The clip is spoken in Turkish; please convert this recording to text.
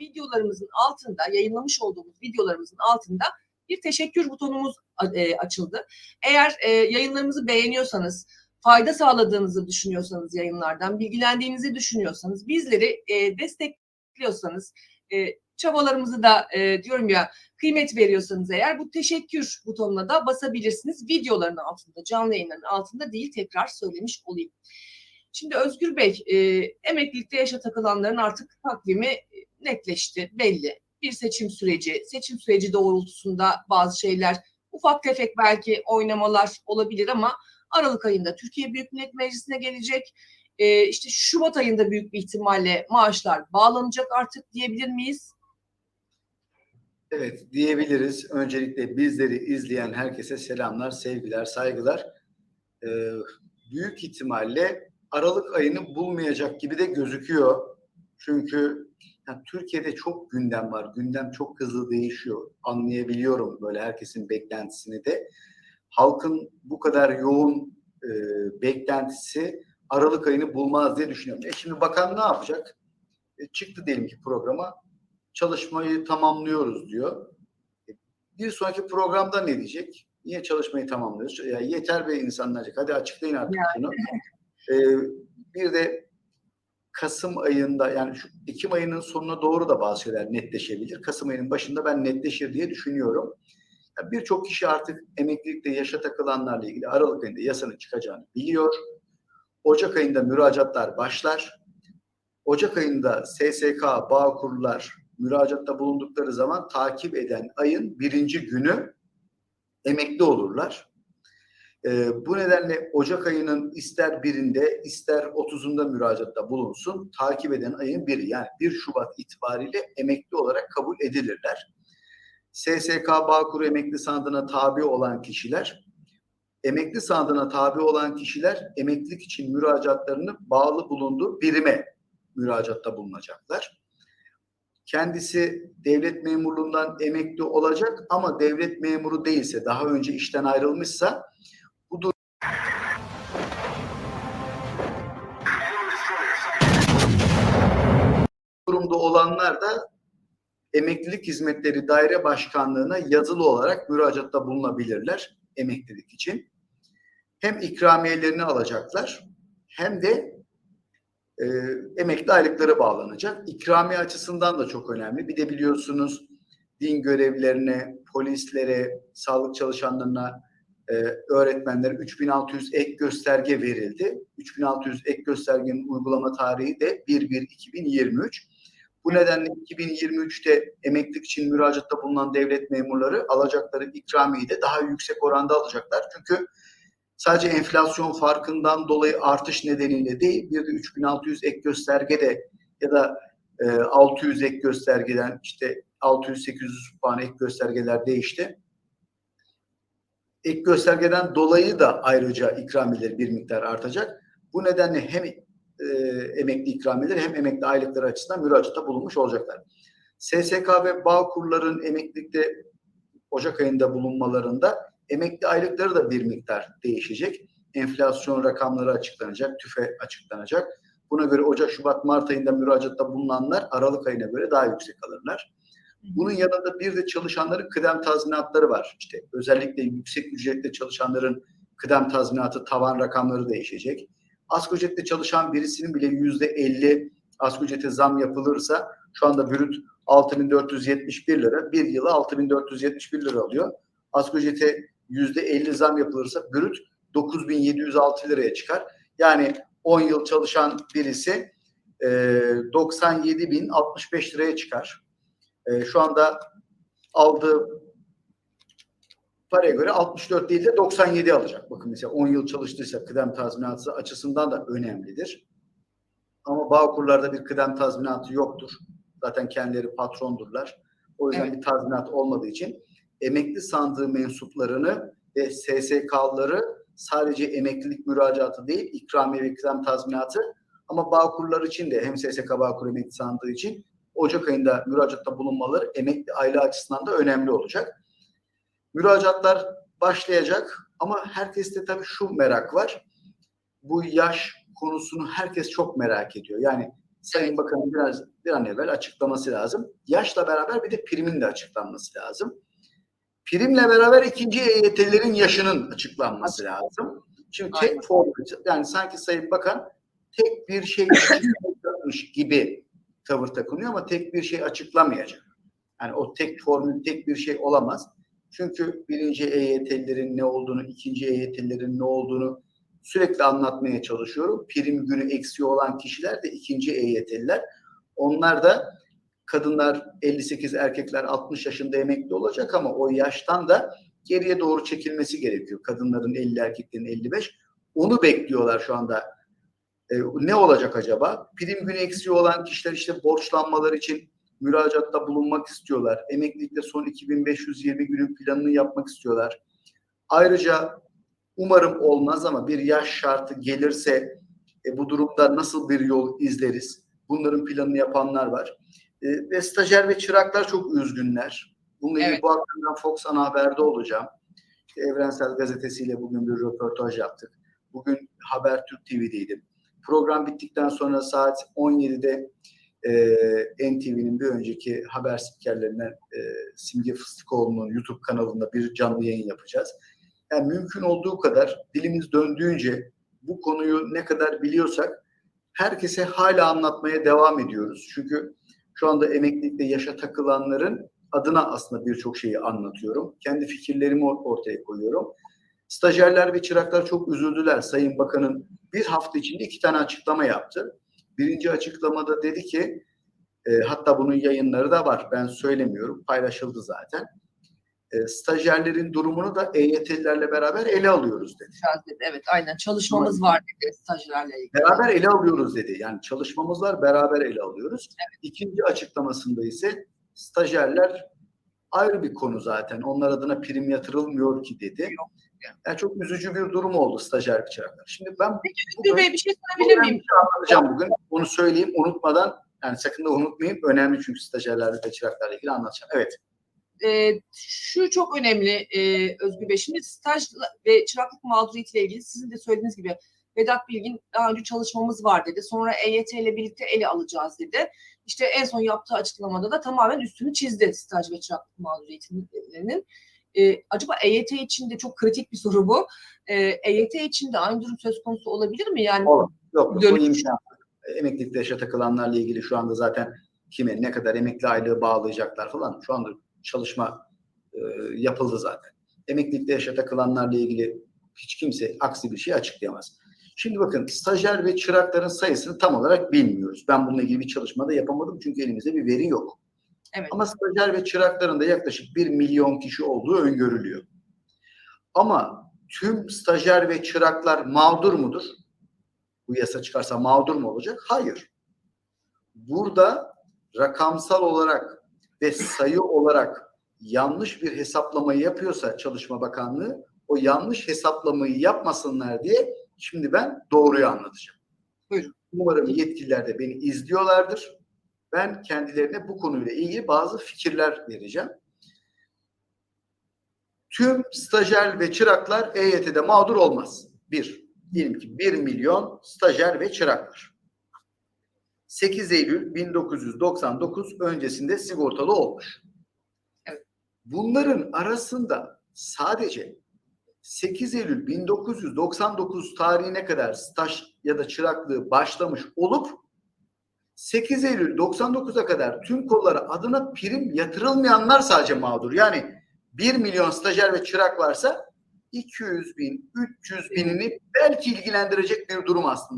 videolarımızın altında, yayınlamış olduğumuz videolarımızın altında bir teşekkür butonumuz e, açıldı. Eğer e, yayınlarımızı beğeniyorsanız, fayda sağladığınızı düşünüyorsanız yayınlardan, bilgilendiğinizi düşünüyorsanız, bizleri e, destekliyorsanız, çabalarımızı da diyorum ya kıymet veriyorsanız eğer bu teşekkür butonuna da basabilirsiniz. Videoların altında, canlı yayınların altında değil tekrar söylemiş olayım. Şimdi Özgür Bey, emeklilikte yaşa takılanların artık takvimi netleşti, belli. Bir seçim süreci, seçim süreci doğrultusunda bazı şeyler, ufak tefek belki oynamalar olabilir ama Aralık ayında Türkiye Büyük Millet Meclisi'ne gelecek. E, işte Şubat ayında büyük bir ihtimalle maaşlar bağlanacak artık diyebilir miyiz? Evet diyebiliriz. Öncelikle bizleri izleyen herkese selamlar, sevgiler, saygılar. Ee, büyük ihtimalle Aralık ayını bulmayacak gibi de gözüküyor. Çünkü yani Türkiye'de çok gündem var. Gündem çok hızlı değişiyor. Anlayabiliyorum böyle herkesin beklentisini de. Halkın bu kadar yoğun e, beklentisi Aralık ayını bulmaz diye düşünüyorum. E şimdi bakan ne yapacak? E, çıktı diyelim ki programa çalışmayı tamamlıyoruz diyor. E, Bir sonraki programda ne diyecek? Niye çalışmayı tamamlıyoruz? Ya yeter be insanlar. Hadi açıklayın artık bunu. Ee, bir de Kasım ayında yani şu Ekim ayının sonuna doğru da bazı şeyler netleşebilir. Kasım ayının başında ben netleşir diye düşünüyorum. Ya Birçok kişi artık emeklilikte yaşa takılanlarla ilgili Aralık ayında yasanın çıkacağını biliyor. Ocak ayında müracaatlar başlar. Ocak ayında SSK, Bağkurlar müracaatta bulundukları zaman takip eden ayın birinci günü emekli olurlar. Ee, bu nedenle Ocak ayının ister birinde ister 30'unda müracaatta bulunsun takip eden ayın biri yani 1 Şubat itibariyle emekli olarak kabul edilirler. SSK Bağkur emekli sandığına tabi olan kişiler emekli sandığına tabi olan kişiler emeklilik için müracaatlarını bağlı bulunduğu birime müracaatta bulunacaklar. Kendisi devlet memurluğundan emekli olacak ama devlet memuru değilse, daha önce işten ayrılmışsa durumda olanlar da emeklilik hizmetleri daire başkanlığına yazılı olarak müracaatta bulunabilirler emeklilik için. Hem ikramiyelerini alacaklar hem de e, emekli aylıkları bağlanacak. İkramiye açısından da çok önemli. Bir de biliyorsunuz din görevlilerine, polislere, sağlık çalışanlarına, e, öğretmenlere 3600 ek gösterge verildi. 3600 ek göstergenin uygulama tarihi de 1-1-2023. Bu nedenle 2023'te emeklilik için müracaatta bulunan devlet memurları alacakları ikramiyeyi de daha yüksek oranda alacaklar. Çünkü sadece enflasyon farkından dolayı artış nedeniyle değil, bir de 3600 ek gösterge de ya da e, 600 ek göstergeden işte 600-800 puan ek göstergeler değişti. Ek göstergeden dolayı da ayrıca ikramiyeler bir miktar artacak. Bu nedenle hem e, emekli ikramiyeleri hem emekli aylıkları açısından müracaatta bulunmuş olacaklar. SSK ve Bağkurların emeklilikte Ocak ayında bulunmalarında emekli aylıkları da bir miktar değişecek. Enflasyon rakamları açıklanacak, tüfe açıklanacak. Buna göre Ocak, Şubat, Mart ayında müracaatta bulunanlar Aralık ayına göre daha yüksek alırlar. Bunun yanında bir de çalışanların kıdem tazminatları var. İşte özellikle yüksek ücretle çalışanların kıdem tazminatı tavan rakamları değişecek. Asgari ücretle çalışan birisinin bile yüzde 50 asgari ücrete zam yapılırsa şu anda brüt 6471 lira, bir yıla 6471 lira alıyor. Asgari ücrete yüzde 50 zam yapılırsa brüt 9706 liraya çıkar. Yani 10 yıl çalışan birisi e, 97.065 liraya çıkar. E, şu anda aldığı paraya göre 64 değil de 97 alacak. Bakın mesela 10 yıl çalıştıysa kıdem tazminatı açısından da önemlidir. Ama Bağkurlarda bir kıdem tazminatı yoktur. Zaten kendileri patrondurlar. O yüzden Evet. bir tazminat olmadığı için emekli sandığı mensuplarını ve SSK'ları sadece emeklilik müracaatı değil, ikramiye ve kıdem tazminatı ama Bağkurlar için de hem SSK Bağkur emekli sandığı için Ocak ayında müracaatta bulunmaları emekli aile açısından da önemli olacak. Müracaatlar başlayacak ama herkeste tabii şu merak var. Bu yaş konusunu herkes çok merak ediyor. Yani Sayın. Bakan'ın biraz bir an evvel açıklaması lazım. Yaşla beraber bir de primin de açıklanması lazım. Primle beraber ikinci EYT'lerin yaşının açıklanması lazım. Aynen. tek form, yani sanki Sayın Bakan tek bir şey açıklamış gibi tavır takınıyor ama tek bir şey açıklamayacak. Yani o tek formül, tek bir şey olamaz. Çünkü birinci EYT'lilerin ne olduğunu, ikinci EYT'lilerin ne olduğunu sürekli anlatmaya çalışıyorum. Prim günü eksiği olan kişiler de ikinci EYT'liler. Onlar da kadınlar 58, erkekler 60 yaşında emekli olacak ama o yaştan da geriye doğru çekilmesi gerekiyor. Kadınların 50, erkeklerin 55. Onu bekliyorlar şu anda. Ee, ne olacak acaba? Prim günü eksiği olan kişiler işte borçlanmaları için müracaatta bulunmak istiyorlar. Emeklilikte son 2520 günün planını yapmak istiyorlar. Ayrıca umarım olmaz ama bir yaş şartı gelirse e, bu durumda nasıl bir yol izleriz? Bunların planını yapanlar var. E, ve stajyer ve çıraklar çok üzgünler. Bununla ilgili Evet. bu akşam ben Fox Ana Haber'de olacağım. İşte Evrensel Gazetesi'yle bugün bir röportaj yaptık. Bugün Habertürk TV'deydim. Program bittikten sonra saat 17'de e, NTV'nin bir önceki haber spikerlerinden e, Simge Fıstıkoğlu'nun YouTube kanalında bir canlı yayın yapacağız. Yani mümkün olduğu kadar dilimiz döndüğünce bu konuyu ne kadar biliyorsak herkese hala anlatmaya devam ediyoruz. Çünkü şu anda emeklilikte yaşa takılanların adına aslında birçok şeyi anlatıyorum. Kendi fikirlerimi or- ortaya koyuyorum. Stajyerler ve çıraklar çok üzüldüler. Sayın Bakan'ın bir hafta içinde iki tane açıklama yaptı. Birinci açıklamada dedi ki, e, hatta bunun yayınları da var, ben söylemiyorum, paylaşıldı zaten. E, stajyerlerin durumunu da EYT'lilerle beraber ele alıyoruz dedi. Evet aynen çalışmamız var dedi stajyerlerle ilgili. Beraber ele alıyoruz dedi. Yani çalışmamız var, beraber ele alıyoruz. İkinci açıklamasında ise stajyerler ayrı bir konu zaten. Onlar adına prim yatırılmıyor ki dedi. Yani çok üzücü bir durum oldu stajyer ve çıraklar. Şimdi ben Özgür Bey bir şey sorabilir miyim? anlatacağım bugün. Onu söyleyeyim unutmadan yani sakın da unutmayayım. Önemli çünkü stajyerlerle ve çıraklarla ilgili anlatacağım. Evet. Ee, şu çok önemli e, Özgür Bey. Şimdi staj ve çıraklık mağduriyetiyle ilgili sizin de söylediğiniz gibi Vedat Bilgin daha önce çalışmamız var dedi. Sonra EYT ile birlikte ele alacağız dedi. İşte en son yaptığı açıklamada da tamamen üstünü çizdi staj ve çıraklık mağduriyetinin. Ee, acaba EYT için de çok kritik bir soru bu. Ee, EYT için de aynı durum söz konusu olabilir mi? Yani Olur. Yok yok. Bu Dönüş- imkan. Emeklilikte yaşa takılanlarla ilgili şu anda zaten kime ne kadar emekli aylığı bağlayacaklar falan şu anda çalışma e, yapıldı zaten. Emeklilikte yaşa takılanlarla ilgili hiç kimse aksi bir şey açıklayamaz. Şimdi bakın stajyer ve çırakların sayısını tam olarak bilmiyoruz. Ben bununla ilgili bir çalışma da yapamadım çünkü elimizde bir veri yok. Evet. Ama stajyer ve çırakların da yaklaşık 1 milyon kişi olduğu öngörülüyor. Ama tüm stajyer ve çıraklar mağdur mudur? Bu yasa çıkarsa mağdur mu olacak? Hayır. Burada rakamsal olarak ve sayı olarak yanlış bir hesaplamayı yapıyorsa Çalışma Bakanlığı o yanlış hesaplamayı yapmasınlar diye şimdi ben doğruyu anlatacağım. Buyurun. Umarım yetkililer de beni izliyorlardır. Ben kendilerine bu konuyla ilgili bazı fikirler vereceğim. Tüm stajyer ve çıraklar EYT'de mağdur olmaz. Bir, diyelim ki 1 milyon stajyer ve çırak var. 8 Eylül 1999 öncesinde sigortalı olmuş. Evet. Bunların arasında sadece 8 Eylül 1999 tarihine kadar staj ya da çıraklığı başlamış olup 8 Eylül 99'a kadar tüm kollara adına prim yatırılmayanlar sadece mağdur. Yani 1 milyon stajyer ve çırak varsa 200 bin, 300 binini belki ilgilendirecek bir durum aslında.